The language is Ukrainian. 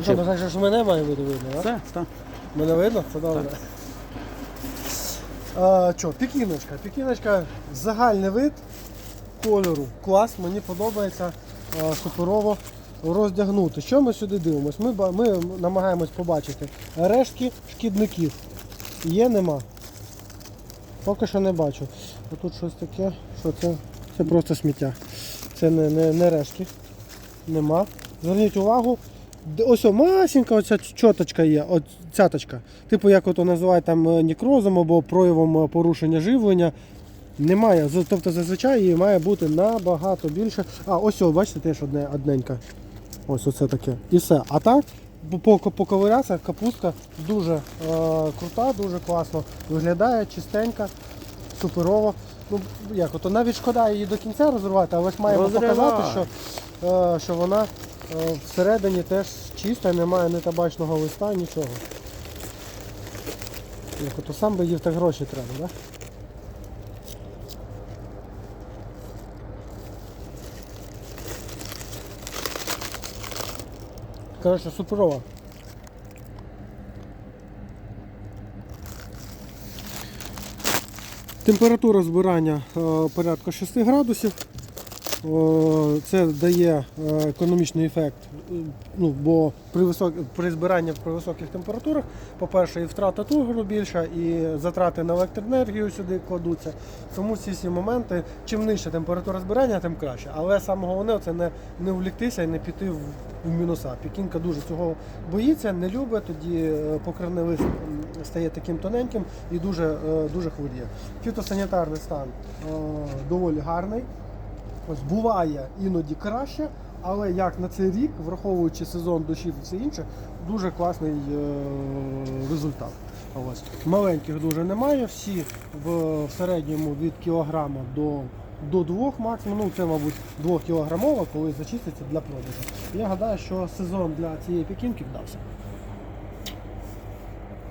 Що, ну так ж мене має бути видно, так? Це, так. Мене видно? Це добре. А, що, пікіночка. Пікіночка загальний вид кольору. Клас, мені подобається а, суперово роздягнути. Що ми сюди дивимося? Ми, ми намагаємось побачити рештки шкідників. Є, нема. Поки що не бачу. А тут щось таке, що це? Це просто сміття. Це не, не, не рештки. Нема. Зверніть увагу, Ось о, масенька оця чоточка є, от цяточка. Типу, як ото називають там е, нікрозом або проявом е, порушення живлення. Немає. Тобто зазвичай її має бути набагато більше. А, ось, о, бачите, теж одне, одненька. Ось оце таке. І все. А так, по, по, по капустка дуже е, крута, дуже класно виглядає, чистенька, суперово. Ну, як, ото навіть шкода її до кінця розривати, але ж маємо показати, що, е, що вона всередині теж чиста, немає ні табачного листа, нічого. Як ото сам би їв, так гроші треба, так? Коротше, суперова. Температура збирання е, порядка 6 градусів. Це дає е, економічний ефект, ну, бо при, висок... при збиранні при високих температурах, по-перше, і втрата тугру більша, і затрати на електроенергію сюди кладуться. Тому ці всі моменти, чим нижча температура збирання, тим краще. Але саме головне це не, не вліктися і не піти в, в мінуса. Пікінка дуже цього боїться, не любить, тоді е, покривний лист стає таким тоненьким і дуже, е, дуже хворіє. Фітосанітарний стан доволі гарний. Ось буває іноді краще, але як на цей рік, враховуючи сезон дощів і все інше, дуже класний е, результат. Ось. Маленьких дуже немає, всі в, середньому від кілограма до, до двох максимум. Ну це, мабуть, двох кілограмова, коли зачиститься для продажу. Я гадаю, що сезон для цієї пікінки вдався.